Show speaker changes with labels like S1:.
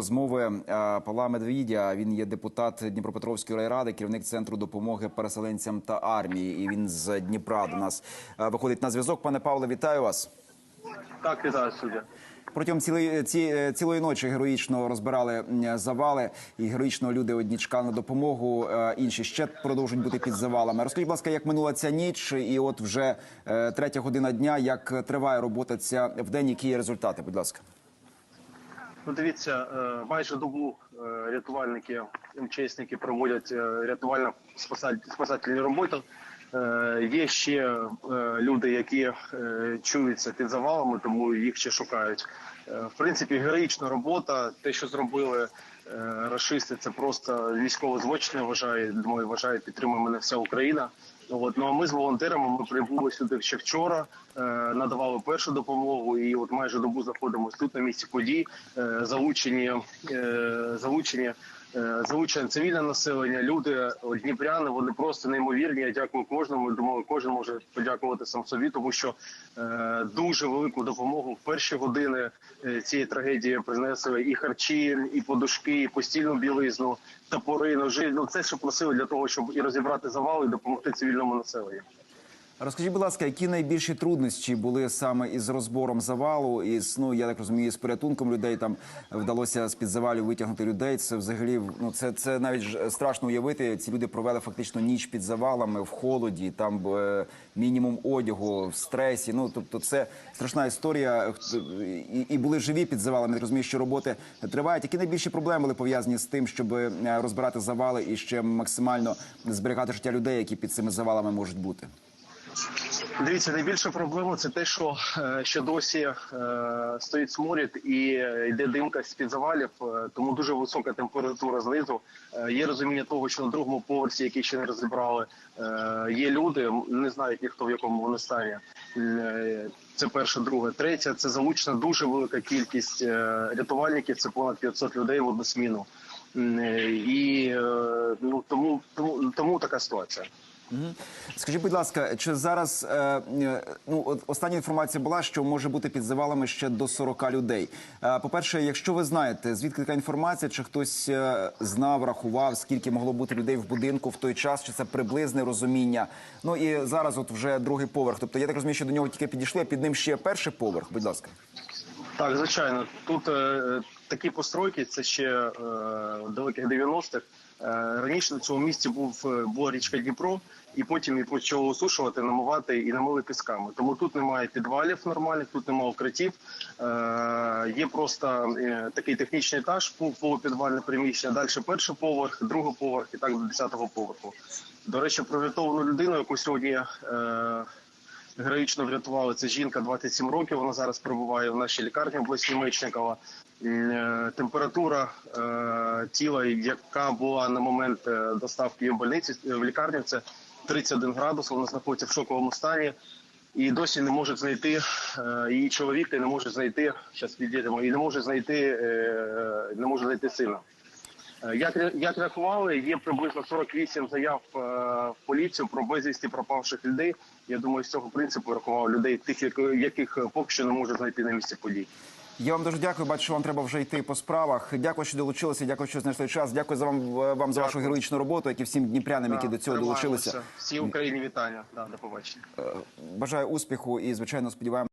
S1: Розмови е, Павла Медведя. Він є депутат Дніпропетровської райради, керівник центру допомоги переселенцям та армії. І він з Дніпра до нас е, виходить на зв'язок. Пане Павле, вітаю вас.
S2: Так, вітаю суддя.
S1: Протягом цілої ці, цілої ночі героїчно розбирали завали, і героїчно люди одні чекали на допомогу, е, інші ще продовжують бути під завалами. Розкажіть, будь ласка, як минула ця ніч, і от вже е, третя година дня. Як триває робота ця в день? Які є результати? Будь ласка.
S2: Ну, дивіться, е, майже добу е, рятувальники, МЧСники проводять е, рятувально спасательні роботи. Є ще люди, які чуються під завалами, тому їх ще шукають. В принципі, героїчна робота. Те, що зробили рашисти, це просто військове злочин. я Вважаю, думаю, вважає, підтримує мене вся Україна. От ну а ми з волонтерами ми прибули сюди ще вчора, е, надавали першу допомогу, і от майже добу знаходимося тут на місці подій. Е, залучені е, залучені. Е, Залучене цивільне населення, люди дніпряни, вони просто неймовірні. Я дякую кожному. Думаю, кожен може подякувати сам собі, тому що е, дуже велику допомогу в перші години е, цієї трагедії принесли і харчі, і подушки, і постільну білизну, топори, ножи. Ну це що просили для того, щоб і розібрати завали, і допомогти цивільному населенню.
S1: Розкажіть, будь ласка, які найбільші труднощі були саме із розбором завалу, із ну я так розумію, з порятунком людей там вдалося з під завалів витягнути людей. Це взагалі ну це, це навіть страшно уявити. Ці люди провели фактично ніч під завалами в холоді, там е, мінімум одягу, в стресі. Ну тобто, це страшна історія. І, і були живі під завалами. Я розумію, що роботи тривають. Які найбільші проблеми були пов'язані з тим, щоб е, розбирати завали і ще максимально зберігати життя людей, які під цими завалами можуть бути?
S2: Дивіться, найбільша проблема це те, що ще досі е, стоїть сморід і е, йде димка з під завалів, е, тому дуже висока температура знизу. Е, є розуміння того, що на другому поверсі, який ще не розібрали, е, є люди, не знають ніхто в якому вони стані. Е, Це перше, друге, третє. Це залучена дуже велика кількість е, рятувальників. Це понад 500 людей в одну сміну. Е, І е, ну тому, тому, тому така ситуація.
S1: Скажіть, будь ласка, чи зараз е, е, ну остання інформація була, що може бути під завалами ще до 40 людей? Е, По-перше, якщо ви знаєте, звідки така інформація, чи хтось знав, рахував, скільки могло бути людей в будинку в той час, чи це приблизне розуміння? Ну і зараз, от вже другий поверх. Тобто я так розумію, що до нього тільки підійшли, а під ним ще перший поверх. Будь ласка.
S2: Так, звичайно. Тут е, такі постройки, це ще е, далеких 90-х. Е, раніше на цьому місці був е, була річка Дніпро, і потім її почали осушувати, намивати і намили пісками. Тому тут немає підвалів нормальних, тут немає укриттів. Е, є просто такий технічний етаж, пол- полупідвальне приміщення. Далі перший поверх, другий поверх і так до 10-го поверху. До речі, про людину, яку сьогодні. Героїчно врятували. Це жінка 27 років. Вона зараз перебуває в нашій лікарні області Мечникова. Е, Температура е, тіла, яка була на момент е, доставки її в больниці в лікарню, це 31 градус. Вона знаходиться в шоковому стані. І досі не можуть знайти її чоловіка, і не може знайти зараз відійдемо, і не може знайти, не може знайти сина. Е, Як, як рахували, є приблизно 48 заяв е, в поліцію про безвісті пропавших людей. Я думаю, з цього принципу рахував людей, тих, як- яких е, поки що не можуть знайти на місці подій.
S1: Я вам дуже дякую. Бачу, що вам треба вже йти по справах. Дякую, що долучилися. Дякую, що знайшли час. Дякую за вам вам за вашу героїчну роботу, як і всім дніпрянам, які до цього долучилися.
S2: Всій Україні вітання. Да, до побачення.
S1: Бажаю успіху і звичайно сподіваємося.